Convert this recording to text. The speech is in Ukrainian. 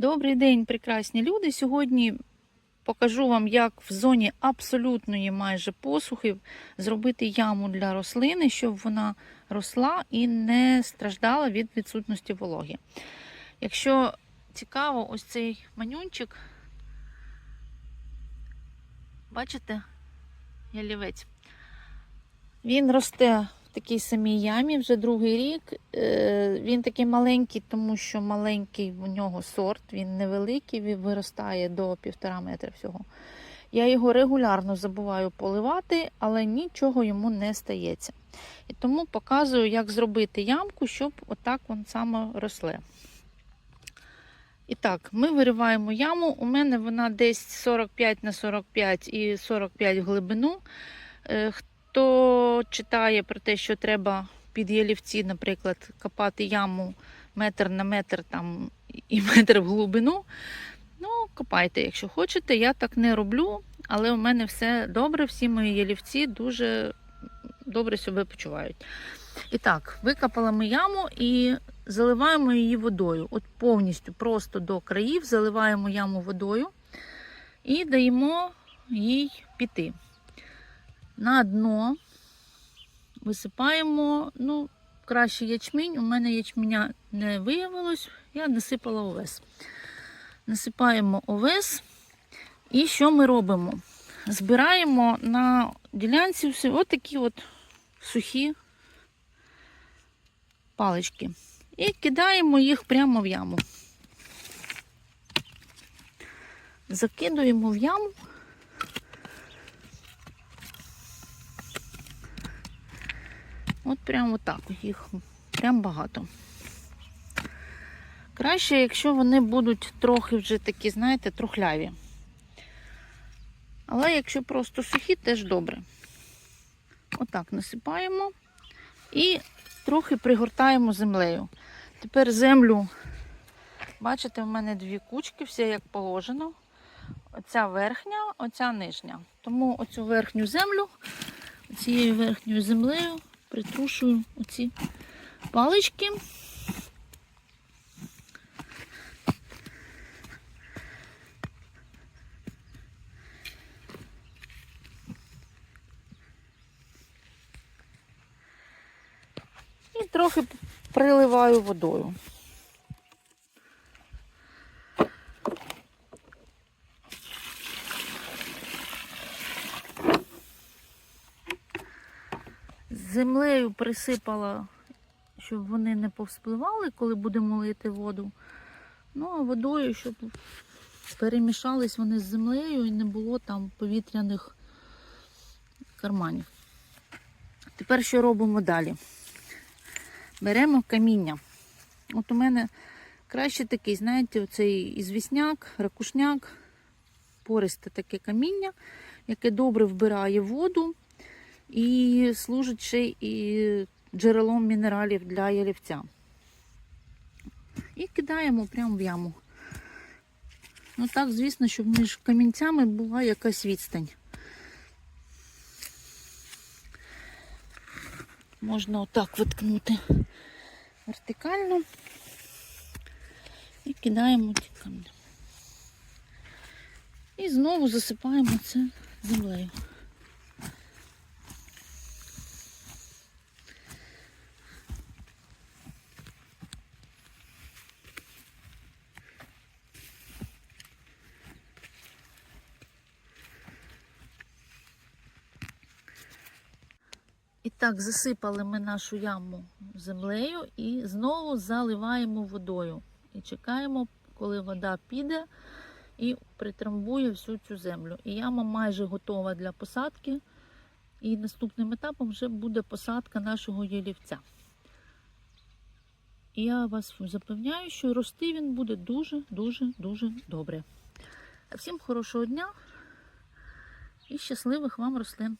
Добрий день, прекрасні люди. Сьогодні покажу вам, як в зоні абсолютної майже посухи зробити яму для рослини, щоб вона росла і не страждала від відсутності вологи. Якщо цікаво, ось цей манюнчик, бачите, ялівець. Він росте такій самій ямі вже другий рік. Е, Він такий маленький, тому що маленький у нього сорт, він невеликий, він виростає до півтора метра всього. Я його регулярно забуваю поливати, але нічого йому не стається. І тому показую, як зробити ямку, щоб отак він саме росле. І так, ми вириваємо яму. У мене вона десь 45 на 45 і 45 в глибину. Хто читає про те, що треба під ялівці, наприклад, копати яму метр на метр там, і метр в глибину, ну, копайте, якщо хочете. Я так не роблю, але у мене все добре, всі мої ялівці дуже добре себе почувають. І так, викопали ми яму і заливаємо її водою. От повністю просто до країв заливаємо яму водою і даємо їй піти. На дно висипаємо, ну, краще ячмінь. У мене ячменя не виявилось, я насипала овес. Насипаємо овес. І що ми робимо? Збираємо на ділянці все отакі от сухі палички. І кидаємо їх прямо в яму. Закидуємо в яму. От прямо отак їх прям багато. Краще, якщо вони будуть трохи вже такі, знаєте, трухляві. Але якщо просто сухі, теж добре. Отак насипаємо і трохи пригортаємо землею. Тепер землю, бачите, в мене дві кучки, все як положено. Оця верхня, оця нижня. Тому оцю верхню землю, цією верхньою землею притрушую оці палички. І трохи приливаю водою. Землею присипала, щоб вони не повспливали, коли будемо лити воду. Ну, а водою, щоб перемішались вони з землею і не було там повітряних карманів. Тепер що робимо далі? Беремо каміння. От у мене краще такий, знаєте, оцей ізвісняк, ракушняк, пористе таке каміння, яке добре вбирає воду і служить ще і джерелом мінералів для ялівця. І кидаємо прямо в яму. Ну так, звісно, щоб між камінцями була якась відстань. Можна отак виткнути вертикально і кидаємо ті камні. І знову засипаємо це землею. І так, засипали ми нашу яму землею і знову заливаємо водою. І чекаємо, коли вода піде і притрамбує всю цю землю. І яма майже готова для посадки. І наступним етапом вже буде посадка нашого ялівця. І я вас запевняю, що рости він буде дуже-дуже дуже добре. Всім хорошого дня і щасливих вам рослин!